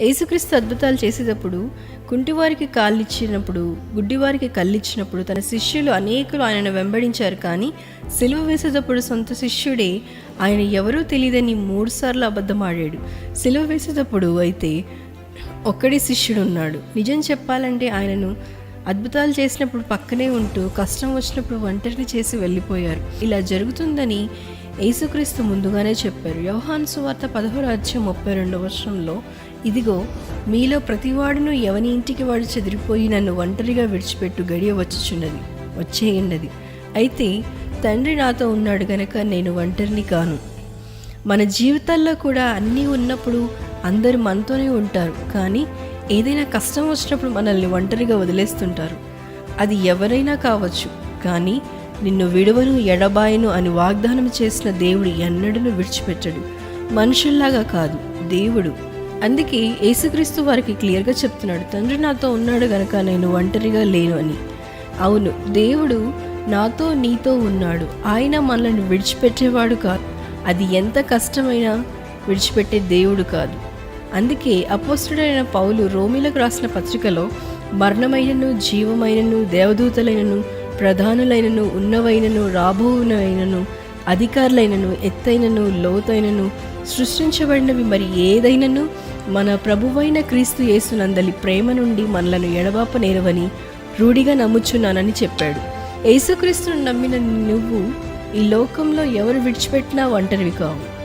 యేసుక్రీస్తు అద్భుతాలు చేసేటప్పుడు కుంటివారికి కాళ్ళిచ్చినప్పుడు గుడ్డివారికి కళ్ళిచ్చినప్పుడు తన శిష్యులు అనేకులు ఆయనను వెంబడించారు కానీ సిలువ వేసేటప్పుడు సొంత శిష్యుడే ఆయన ఎవరూ తెలియదని మూడుసార్లు అబద్ధమాడాడు. సిలువ వేసేటప్పుడు అయితే ఒక్కడి శిష్యుడు ఉన్నాడు నిజం చెప్పాలంటే ఆయనను అద్భుతాలు చేసినప్పుడు పక్కనే ఉంటూ కష్టం వచ్చినప్పుడు ఒంటరిని చేసి వెళ్ళిపోయారు. ఇలా జరుగుతుందని యేసుక్రీస్తు ముందుగానే చెప్పారు. యోహాను సువార్త పదహారు అధ్యాయం ముప్పై రెండవ వర్షంలో ఇదిగో మీలో ప్రతివాడును ఎవని ఇంటికి వాడు చెదిరిపోయి నన్ను ఒంటరిగా విడిచిపెట్టు గడియ వచ్చుచున్నది వచ్చేయున్నది. అయితే తండ్రి నాతో ఉన్నాడు గనక నేను ఒంటరిని కాను. మన జీవితాల్లో కూడా అన్నీ ఉన్నప్పుడు అందరూ మనతోనే ఉంటారు. కానీ ఏదైనా కష్టం వచ్చినప్పుడు మనల్ని ఒంటరిగా వదిలేస్తుంటారు. అది ఎవరైనా కావచ్చు కానీ నిన్ను విడువను ఎడబాయను అని వాగ్దానం చేసిన దేవుడు ఎన్నడను విడిచిపెట్టడు. మనుషుల్లాగా కాదు దేవుడు. అందుకే యేసుక్రీస్తు వారికి క్లియర్గా చెప్తున్నాడు తండ్రి నాతో ఉన్నాడు గనక నేను ఒంటరిగా లేను అని. అవును దేవుడు నాతో నీతో ఉన్నాడు. ఆయన మనల్ని విడిచిపెట్టేవాడు కాదు. అది ఎంత కష్టమైనా విడిచిపెట్టే దేవుడు కాదు. అందుకే అపోస్తుడైన పౌలు రోమిలకు రాసిన పత్రికలో మరణమైనను జీవమైనను దేవదూతలైనను ప్రధానులైనను ఉన్నవైనను రాబోవునైనను అధికారులైనను ఎత్తైనను లోతైనను సృష్టించబడినవి మరి ఏదైనను? మన ప్రభువైన క్రీస్తు యేసునందలి ప్రేమ నుండి మనలను ఎడబాప నేరవని రూఢిగా నమ్ముచున్నానని చెప్పాడు. యేసుక్రీస్తును నమ్మిన నువ్వు ఈ లోకంలో ఎవరు విడిచిపెట్టినా ఒంటరివి కావు.